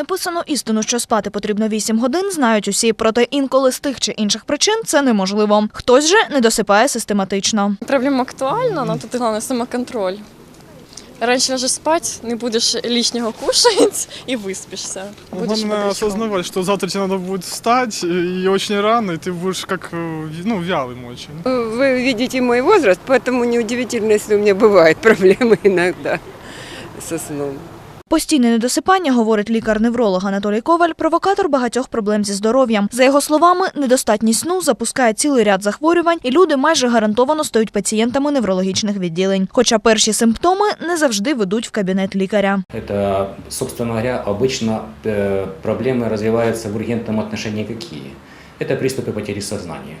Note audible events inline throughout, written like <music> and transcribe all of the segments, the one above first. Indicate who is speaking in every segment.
Speaker 1: Неписану істину, що спати потрібно 8 годин, знають усі, проте інколи з тих чи інших причин це неможливо. Хтось же не досипає систематично.
Speaker 2: Проблема актуальна, но тут главное самоконтроль. Раньше ляжешь спать, не будешь лишнего кушать и выспишься. Будешь
Speaker 3: Главное
Speaker 2: бодрячком.
Speaker 3: осознавать, что завтра тебе надо будет встать и очень рано, и ты будешь как, э, ну, вялым очень.
Speaker 4: Вы видите мой возраст, поэтому неудивительно, если у меня бывают проблемы <laughs> иногда со сном.
Speaker 1: Постійне недосипання, говорить лікар-невролог Анатолій Коваль, провокатор багатьох проблем зі здоров'ям. За його словами, недостатність сну запускає цілий ряд захворювань, і люди майже гарантовано стають пацієнтами неврологічних відділень. Хоча перші симптоми не завжди ведуть в кабінет лікаря.
Speaker 5: Это, собственно говоря, обычно э, проблемы развиваются в ургентном отношении какие? Это приступы потери сознания,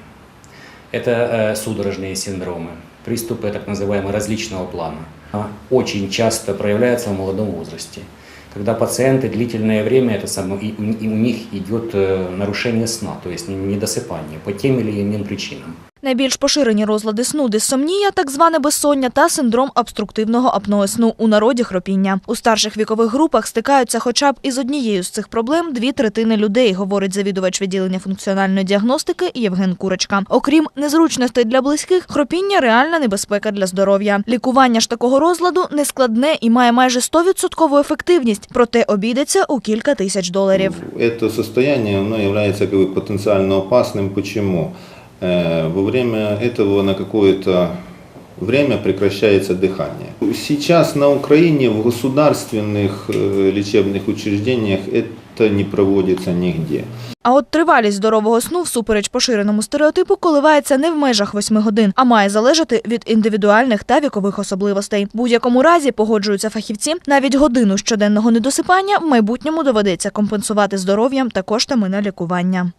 Speaker 5: это э, судорожные синдромы, Приступы так называемого различного плана. Очень часто проявляются в молодом возрасте, когда пациенты длительное время, это само, и, и у них идет э, нарушение сна, то есть недосыпание по тем или иным причинам.
Speaker 1: Найбільш поширені розлади сну дисомнія, так зване безсоння та синдром обструктивного апної сну у народі хропіння. У старших вікових групах стикаються хоча б із однією з цих проблем дві третини людей, говорить завідувач відділення функціональної діагностики Євген Курочка. Окрім незручностей для близьких, хропіння реальна небезпека для здоров'я. Лікування ж такого розладу нескладне і має майже 100% ефективність, проте обійдеться у кілька тисяч доларів.
Speaker 6: Это состояние оно является как бы, потенциально опасным. Почему? Э, Во время этого на какое-то время прекращается дыхание. Сейчас на Украине в государственных э, лечебных учреждениях это не проводится нигде.
Speaker 1: А от тривалість здорового сну, всупереч поширеному стереотипу, коливається не в межах 8 годин, а має залежати від індивідуальних та вікових особливостей. В будь-якому разі погоджуються фахівці. Навіть годину щоденного недосипання в майбутньому доведеться компенсувати здоров'ям та коштами на лікування.